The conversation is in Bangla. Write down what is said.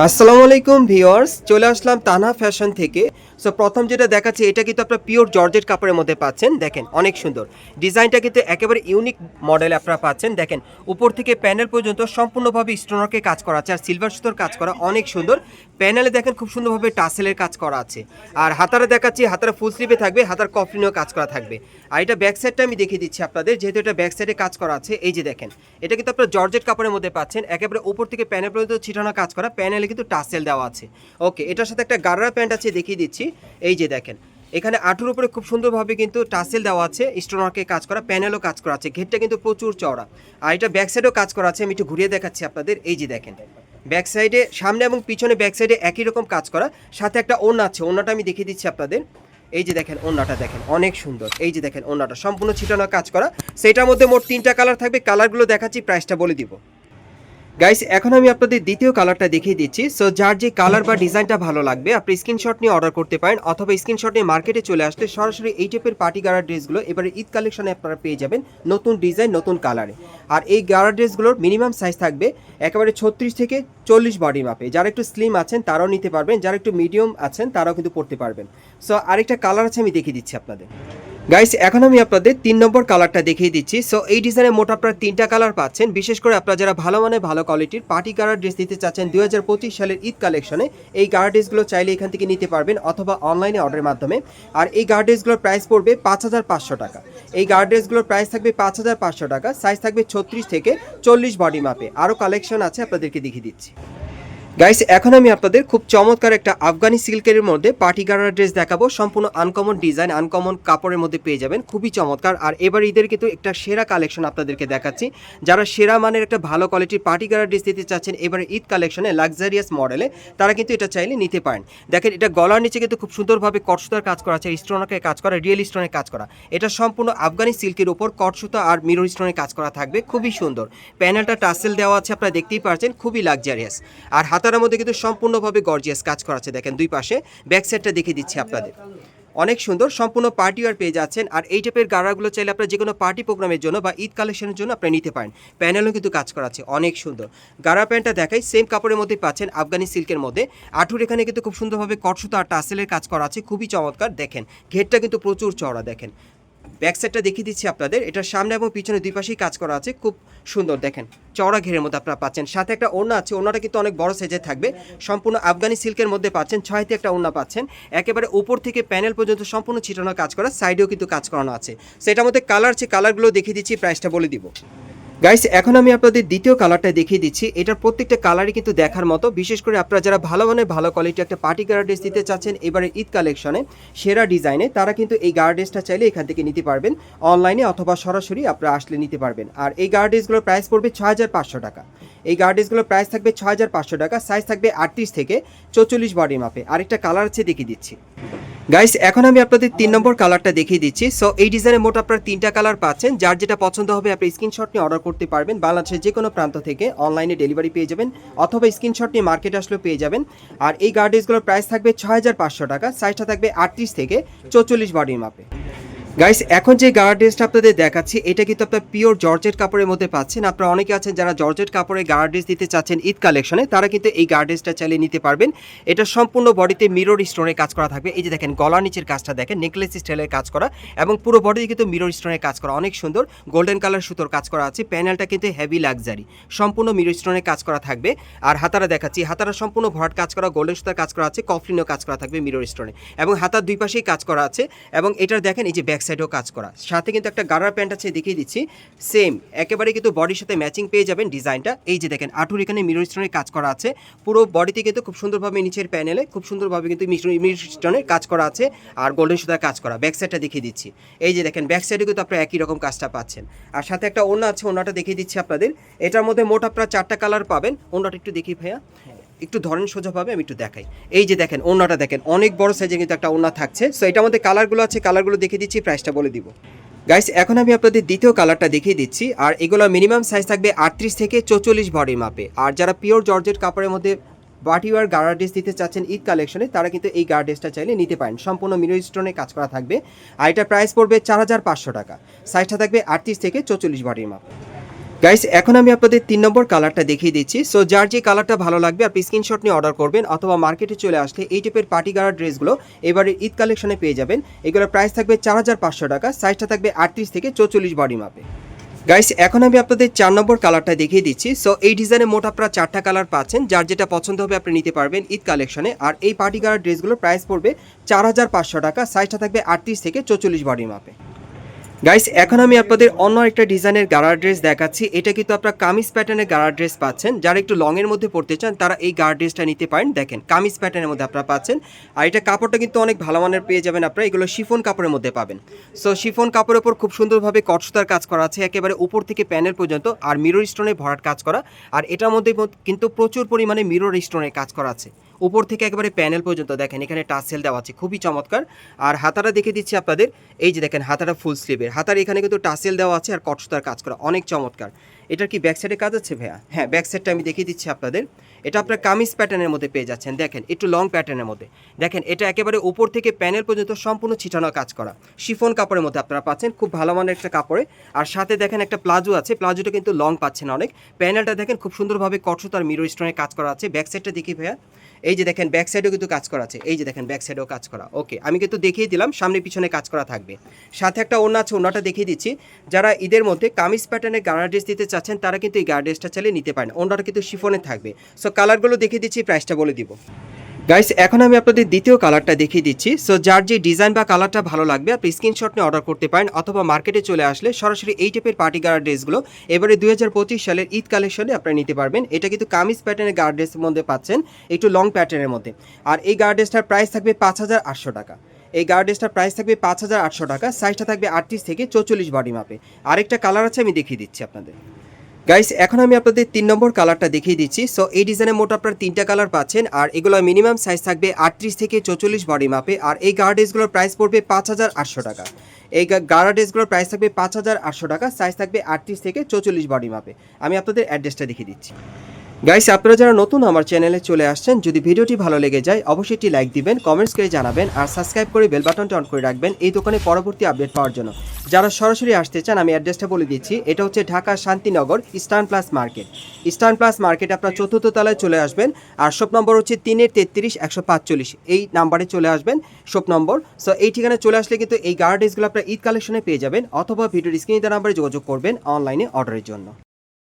আসসালামু আলাইকুম ভিউয়ার্স, চলে আসলাম তানা ফ্যাশন থেকে। সো প্রথম যেটা দেখাচ্ছি, এটা কিন্তু আপনারা পিওর জর্জেট কাপড়ের মধ্যে পাচ্ছেন। দেখেন, অনেক সুন্দর। ডিজাইনটা কিন্তু একেবারে ইউনিক মডেল আপনারা পাচ্ছেন। দেখেন, উপর থেকে প্যানেল পর্যন্ত সম্পূর্ণভাবে স্টোনরকে কাজ করা আছে আর সিলভার সুতোর কাজ করা অনেক সুন্দর। প্যানেলে দেখেন, খুব সুন্দরভাবে টাসেলের কাজ করা আছে। আর হাতারা দেখাচ্ছি, হাতারা ফুল স্লিভে থাকবে, হাতার কফলিনেও কাজ করা থাকবে। আর এটা ব্যাক সাইডটা আমি দেখিয়ে দিচ্ছি আপনাদের, যেহেতু এটা ব্যাক সাইডে কাজ করা আছে। এই যে দেখেন, এটা কিন্তু আপনারা জর্জেট কাপড়ের মধ্যে পাচ্ছেন। একেবারে উপর থেকে প্যানেল পর্যন্ত ছিটানো কাজ করা, প্যানেলে কিন্তু টাসেল দেওয়া আছে। ওকে এটার সাথে একটা গাররা প্যান্ট আছে, দেখিয়ে দিচ্ছি। এই যে দেখেন, এখানে আঠুর উপরে খুব সুন্দরভাবে কিন্তু টাসেল দেওয়া আছে, স্টোনারকে কাজ করা, প্যানেলও কাজ করা আছে, ঘেরটা কিন্তু প্রচুর চওড়া। আর এটা ব্যাক সাইডেও কাজ করা আছে, আমি একটু ঘুরিয়ে দেখাচ্ছি আপনাদের, এই যে দেখেন। ব্যাক সাইডে সামনে এবং পিছনে ব্যাক সাইডে একই রকম কাজ করা, সাথে একটা ওড়না আছে, ওড়নাটা আমি দেখিয়ে দিচ্ছি আপনাদের। এই যে দেখেন, ওড়নাটা দেখেন, অনেক সুন্দর। এই যে দেখেন, ওড়নাটা সম্পূর্ণ ছিটানো কাজ করা। সেটার মধ্যে মোট তিনটা কালার থাকবে কালারগুলো দেখাচ্ছি প্রাইসটা বলে দিব। গাইস এখন আমি আপনাদের দ্বিতীয় কালারটা দেখিয়ে দিচ্ছি। সো যার যে কালার বা ডিজাইনটা ভালো লাগবে, আপনি স্ক্রিনশট নিয়ে অর্ডার করতে পারেন, অথবা স্ক্রিনশট নিয়ে মার্কেটে চলে আসলে সরাসরি এই টাইপের পার্টি গাড়ার ড্রেসগুলো এবারে ঈদ কালেকশনে আপনারা পেয়ে যাবেন নতুন ডিজাইন নতুন কালারে আর এই গাড়া ড্রেসগুলোর মিনিমাম সাইজ থাকবে একেবারে ছত্রিশ থেকে চল্লিশ বডি মাপে। যারা একটু স্লিম আছেন, তারাও নিতে পারবেন, যারা একটু মিডিয়াম আছেন, তারাও কিন্তু পড়তে পারবেন। সো আরেকটা কালার আছে, আমি দেখিয়ে দিচ্ছি আপনাদের। গাইস এখন আমি আপনাদের তিন নম্বর কালারটা দেখিয়ে দিচ্ছি। সো এই ডিজাইনের মোট আপনারা তিনটা কালার পাচ্ছেন। বিশেষ করে আপনারা যারা ভালো মানে ভালো কোয়ালিটির পার্টি কালার ড্রেস নিতে চাচ্ছেন, দুই হাজার পঁচিশ সালের ঈদ কালেকশনে এই গার্ড ড্রেসগুলো চাইলে এখান থেকে নিতে পারবেন অথবা অনলাইনে অর্ডারের মাধ্যমে। আর এই গার্ড ড্রেসগুলোর প্রাইস পড়বে পাঁচ হাজার পাঁচশো টাকা। এই গার্ড ড্রেসগুলোর প্রাইস থাকবে পাঁচ হাজার পাঁচশো টাকা। সাইজ থাকবে ছত্রিশ থেকে চল্লিশ বডি মাপে আরও কালেকশন আছে, আপনাদেরকে দেখিয়ে দিচ্ছি। গাইস এখন আমি আপনাদের খুব চমৎকার একটা আফগানি সিল্কের মধ্যে পার্টি গারার ড্রেস দেখাবো। সম্পূর্ণ আনকমন ডিজাইন আনকমন কাপড়ের মধ্যে পেয়ে যাবেন। খুবই চমৎকার। আর এবার ঈদের কিন্তু একটা সেরা কালেকশন আপনাদেরকে দেখাচ্ছি। যারা সেরা মানের একটা ভালো কোয়ালিটির পার্টি গারার ড্রেস দিতে চাচ্ছেন, এবারে ঈদ কালেকশনে লাক্সারিয়াস মডেলে তারা কিন্তু এটা চাইলে নিতে পারেন। দেখেন, এটা গলার নিচে কিন্তু খুব সুন্দরভাবে কটসুতার কাজ করা আছে স্টোনকে কাজ করা রিয়েল স্টোনের কাজ করা। এটা সম্পূর্ণ আফগানি সিল্কের উপর কটসুতা আর মিরর স্টোনের কাজ করা থাকবে। খুবই সুন্দর। প্যানেলটা টাসেল দেওয়া আছে, আপনারা দেখতেই পারছেন। খুবই লাক্সারিয়াস আর হাতার মধ্যে কিন্তু সম্পূর্ণভাবে গর্জিয়াস কাজ করা আছে দেখেন দুই পাশে। ব্যাক সাইডটা দেখিয়ে দিচ্ছি আপনাদের। অনেক সুন্দর, সম্পূর্ণ পার্টি ওয়ার পেয়ে যাচ্ছেন। আর এই টাইপের গাড়াগুলো চাইলে আপনারা যে কোনো পার্টি প্রোগ্রামের জন্য বা ঈদ কালেকশনের জন্য আপনারা নিতে পারেন। প্যানেলও কিন্তু কাজ করা আছে অনেক সুন্দর। গাড়া প্যান্টটা দেখাই সেম কাপড়ের মধ্যে পাচ্ছেন আফগানি সিল্কের মধ্যে। আঠুর এখানে কিন্তু খুব সুন্দরভাবে কটসুতো আর টাসেলের কাজ করা আছে খুবই চমৎকার, দেখেন। ঘেরটা কিন্তু প্রচুর চওড়া, দেখেন। ব্যাক সাইডটা দেখিয়ে দিচ্ছি আপনাদের। এটা সামনে এবং পিছনে দুই পাশেই কাজ করা আছে। খুব সুন্দর, দেখেন। চওড়া ঘেরের মধ্যে আপনারা পাচ্ছেন। সাথে একটা ওড়না আছে। ওড়নাটা কিন্তু অনেক বড় সাইজে থাকবে। সম্পূর্ণ আফগানি সিল্কের মধ্যে পাচ্ছেন। ছয়তে একটা ওড়না পাচ্ছেন। একেবারে উপর থেকে প্যানেল পর্যন্ত সম্পূর্ণ ছিটানো কাজ করা। সাইডেও কিন্তু কাজ করানো আছে। সেটার মধ্যে কালার আছে। কালারগুলো দেখিয়ে দিচ্ছি। প্রাইসটা বলে দিব। গাইস এখন আমি আপনাদের দ্বিতীয় কালারটা দেখিয়ে দিচ্ছি। এটার প্রত্যেকটা কালারই কিন্তু দেখার মতো। বিশেষ করে আপনারা যারা ভালো মানের, ভালো কোয়ালিটি একটা পার্টি গার্ড ড্রেস দিতে চাচ্ছেন, এবারে ঈদ কালেকশনে সেরা ডিজাইনে তারা কিন্তু এই গার্ড ড্রেসটা চাইলে এখান থেকে নিতে পারবেন। অনলাইনে অথবা সরাসরি আপনারা আসলে নিতে পারবেন। আর এই গার্ড ড্রেসগুলোর প্রাইস পড়বে ছ হাজার পাঁচশো টাকা। এই গার্ড ড্রেসগুলোর প্রাইস থাকবে ছ হাজার পাঁচশো টাকা। সাইজ থাকবে আটত্রিশ থেকে চৌচল্লিশ বডি মাপে আরেকটা কালার আছে দেখিয়ে দিচ্ছি। গাইস এখন আমি আপনাদের তিন নম্বর কালারটা দেখিয়ে দিচ্ছি। সো এই ডিজাইনে মোট আপনারা তিনটা কালার পাচ্ছেন। যার যেটা পছন্দ হবে, আপনি স্ক্রিনশট নিয়ে অর্ডার করতে পারবেন। বাংলাদেশের যে কোনো প্রান্ত থেকে অনলাইনে ডেলিভারি পেয়ে যাবেন, অথবা স্ক্রিনশট নিয়ে মার্কেট আসলেও পেয়ে যাবেন। আর এই গার্ডেসগুলোর প্রাইস থাকবে ছয় হাজার পাঁচশো টাকা। সাইজটা থাকবে আটত্রিশ থেকে চৌচল্লিশ বডির মাপে গাইস এখন যে গার্ড ড্রেসটা আপনাদের দেখাচ্ছি, এটা কিন্তু আপনার পিওর জর্জেট কাপড়ের মধ্যে পাচ্ছেন। আপনারা অনেকে আছেন যারা জর্জেট কাপড়ে গার্ড ড্রেস দিতে চাচ্ছেন ঈদ কালেকশনে, তারা কিন্তু এই গার্ড ড্রেসটা চালিয়ে নিতে পারবেন। এটা সম্পূর্ণ বডিতে মিরর স্টোনের কাজ করা থাকবে। এই যে দেখেন গলা নিচের কাজটা দেখেন নেকলেস স্টাইলের কাজ করা এবং পুরো বডিতে কিন্তু মিরর স্টোনের কাজ করা। অনেক সুন্দর গোল্ডেন কালার সুতোর কাজ করা আছে। প্যানেলটা কিন্তু হেভি লাক্সারি সম্পূর্ণ মিরর স্টোনের কাজ করা থাকবে। আর হাতারা দেখাচ্ছি, হাতারা সম্পূর্ণ ভরাট কাজ করা গোল্ডেন সুতার কাজ করা আছে, কফলিনও কাজ করা থাকবে মিরর স্টোনে এবং হাতার দুই পাশেই কাজ করা আছে। এবং এটার দেখেন, এই যে ব্যাক সাইডেও কাজ করা। সাথে কিন্তু একটা গারার প্যান্ট আছে, দেখিয়ে দিচ্ছি। সেম একেবারে কিন্তু বডির সাথে ম্যাচিং পেয়ে যাবেন ডিজাইনটা এই যে দেখেন, আঠুর এখানে মিরর স্টোনের কাজ করা আছে। পুরো বডিতে কিন্তু খুব সুন্দরভাবে নিচের প্যানেলে খুব সুন্দরভাবে কিন্তু মিরর স্টোনের কাজ করা আছে আর গোল্ডেন সুতার কাজ করা। ব্যাক সাইডটা দেখিয়ে দিচ্ছি। এই যে দেখেন ব্যাক সাইডে কিন্তু আপনারা একই রকম কাজটা পাচ্ছেন। আর সাথে একটা ওড়না আছে, ওড়নাটা দেখিয়ে দিচ্ছি আপনাদের। এটার মধ্যে মোট আপনারা চারটা কালার পাবেন। ওড়নাটা একটু দেখি ভাইয়া। একটু ধরেন সোজাভাবে আমি একটু দেখাই। এই যে দেখেন, ওড়নাটা দেখেন, অনেক বড় সাইজে কিন্তু একটা ওড়না থাকছে। সো এটার মধ্যে কালারগুলো আছে কালারগুলো দেখিয়ে দিচ্ছি প্রাইসটা বলে দিব। গাইস এখন আমি আপনাদের দ্বিতীয় কালারটা দেখিয়ে দিচ্ছি, আর এগুলো মিনিমাম সাইজ থাকবে আটত্রিশ থেকে চৌচল্লিশ বডির মাপে আর যারা পিওর জর্জেট কাপড়ের মধ্যে বাটিওয়ার গার্ড ড্রেস দিতে চাচ্ছেন ঈদ কালেকশনে তারা কিন্তু এই গার্ড ড্রেসটা চাইলে নিতে পারেন। সম্পূর্ণ মিরর স্টোনে কাজ করা থাকবে। আর এটা প্রাইস পড়বে চার হাজার পাঁচশো টাকা। সাইজটা থাকবে আটত্রিশ থেকে চৌচল্লিশ বডির মাপ গাইস এখন আমি আপনাদের তিন নম্বর কালারটা দেখিয়ে দিচ্ছি। সো যার যে কালারটা ভালো লাগবে, আপনি স্ক্রিনশট নিয়ে অর্ডার করবেন, অথবা মার্কেটে চলে আসলে এই টাইপের পার্টি গাড়ার ড্রেসগুলো এবারে ঈদ কালেকশনে পেয়ে যাবেন। এগুলোর প্রাইস থাকবে চার হাজার পাঁচশো টাকা সাইজটা থাকবে আটত্রিশ থেকে চৌচল্লিশ বডি মাপে গাইস এখন আমি আপনাদের চার নম্বর কালারটা দেখিয়ে দিচ্ছি। সো এই ডিজাইনে মোট আপনারা চারটা কালার পাচ্ছেন, যার যেটা পছন্দ হবে আপনি নিতে পারবেন ঈদ কালেকশনে আর এই পার্টি গাড়ার ড্রেসগুলোর প্রাইস পড়বে চার হাজার পাঁচশো টাকা সাইজটা থাকবে আটত্রিশ থেকে চৌচল্লিশ বডি মাপে গাইস এখন আমি আপনাদের অন্য একটা ডিজাইনের গাড়ার ড্রেস দেখাচ্ছি। এটা কিন্তু আপনারা কামিজ প্যাটার্নের গাড়ার ড্রেস পাচ্ছেন। যারা একটু লং এর মধ্যে পড়তে চান, তারা এই গাড়ার ড্রেসটা নিতে পারেন। দেখেন, কামিজ প্যাটার্নের মধ্যে আপনারা পাচ্ছেন। আর এটা কাপড়টা কিন্তু অনেক ভালো মানের পেয়ে যাবেন আপনারা। এগুলো শিফন কাপড়ের মধ্যে পাবেন। সো শিফন কাপড়ের উপর খুব সুন্দরভাবে কটসুতার কাজ করা আছে। একেবারে উপর থেকে প্যানেল পর্যন্ত আর মিরর স্টোনে ভরাট কাজ করা। আর এটার মধ্যে কিন্তু প্রচুর পরিমাণে মিরর স্টোনের কাজ করা আছে। উপর থেকে একেবারে প্যানেল পর্যন্ত দেখেন, এখানে টাসেল দেওয়া আছে, খুবই চমৎকার। আর হাতাটা দেখে দিচ্ছি আপনাদের, এই যে দেখেন হাতাটা ফুল স্লিভের হাতার এখানে কিন্তু টাসেল দেওয়া আছে আর কটসুতার কাজ করা, অনেক চমৎকার। এটার কি ব্যাক সাইডে কাজ আছে ভাইয়া? হ্যাঁ ব্যাক সাইডটা আমি দেখিয়ে দিচ্ছি আপনাদের। এটা আপনার কামিজ প্যাটার্নের মধ্যে পেয়ে যাচ্ছেন, দেখেন, একটু লং প্যাটার্নের মধ্যে। দেখেন, এটা একেবারে উপর থেকে প্যানেল পর্যন্ত সম্পূর্ণ ছিটানো কাজ করা। শিফন কাপড়ের মধ্যে আপনারা পাচ্ছেন, খুব ভালো মানের একটা কাপড়ে। আর সাথে দেখেন একটা প্লাজো আছে, প্লাজোটা কিন্তু লং পাচ্ছেন অনেক। প্যানেলটা দেখেন খুব সুন্দরভাবে কটসুত আর মিরো স্টোনের কাজ করা আছে। ব্যাক সাইডটা দেখি ভাইয়া। এই যে দেখেন ব্যাক সাইডেও কিন্তু কাজ করা আছে। এই যে দেখেন ব্যাক সাইডেও কাজ করা। ওকে আমি কিন্তু দেখিয়ে দিলাম, সামনে পিছনে কাজ করা থাকবে। সাথে একটা ওড়না আছে, ওড়নাটা দেখিয়ে দিচ্ছি। যারা ঈদের মধ্যে কামিজ প্যাটার্নের গার্ডার ড্রেস দিতে চাচ্ছেন, তারা কিন্তু এই গার্ডার ড্রেসটা চালিয়ে নিতে পারেন। অন্যটা কিন্তু শিফনে থাকবে। সো কালারগুলো দেখিয়ে দিচ্ছি প্রাইসটা বলে দিব। গাইস এখন আমি আপনাদের দ্বিতীয় কালারটা দেখিয়ে দিচ্ছি। সো যার যে ডিজাইন বা কালারটা ভালো লাগবে, আপনি স্ক্রিনশট নিয়ে অর্ডার করতে পারেন, অথবা মার্কেটে চলে আসলে সরাসরি এই টাইপের পার্টি গার্ড ড্রেসগুলো এবারে দু হাজার পঁচিশ সালের ঈদ কালেকশনে আপনারা নিতে পারবেন। এটা কিন্তু কামিজ প্যাটার্নের গার্ড ড্রেসের মধ্যে পাচ্ছেন, একটু লং প্যাটার্নের মধ্যে। আর এই গার্ড ড্রেসটার প্রাইস থাকবে পাঁচ হাজার আটশো টাকা। এই গার্ড ড্রেসটার প্রাইস থাকবে পাঁচ হাজার আটশো টাকা সাইজটা থাকবে আটত্রিশ থেকে চৌচল্লিশ বডি মাপে আরেকটা কালার আছে, আমি দেখিয়ে দিচ্ছি আপনাদের। গাইস এখন আমি আপনাদের তিন নম্বর কালারটা দেখিয়ে দিচ্ছি। সো এই ডিজাইনে মোট আপনার তিনটা কালার পাচ্ছেন, আর এগুলো মিনিমাম সাইজ থাকবে আটত্রিশ থেকে চৌচল্লিশ বডি মাপে আর এই গার্ডেসগুলোর প্রাইস পড়বে পাঁচ হাজার আটশো টাকা। এই গার্ডেসগুলোর প্রাইস থাকবে পাঁচ হাজার আটশো টাকা সাইজ থাকবে আটত্রিশ থেকে চৌচল্লিশ বডি মাপে আমি আপনাদের অ্যাড্রেসটা দেখিয়ে দিচ্ছি। গাইস আপনারা যারা নতুন আমার চ্যানেলে চলে আসছেন, যদি ভিডিওটি ভালো লেগে যায়, অবশ্যই একটি লাইক দিবেন কমেন্টস করে জানাবেন, আর সাবস্ক্রাইব করে বেল বাটনটা অন করে রাখবেন এই দোকানে পরবর্তী আপডেট পাওয়ার জন্য। যারা সরাসরি আসতে চান, আমি অ্যাড্রেসটা বলে দিচ্ছি, এটা হচ্ছে Dhaka Shantinagar eastern plus market eastern plus market আপনার চতুর্থ তলায় চলে আসবেন, আর শপ নম্বর হচ্ছে তিনের তেত্রিশ একশো পাঁচচল্লিশ। এই নাম্বারে চলে আসবেন শপ নম্বর সো এই ঠিকানায় চলে আসলে কিন্তু এই গার্ডেসগুলো আপনার ঈদ কালেকশনে পেয়ে যাবেন, অথবা ভিডিওর স্ক্রিনে নাম্বারে যোগাযোগ করবেন অনলাইনে অর্ডারের জন্য।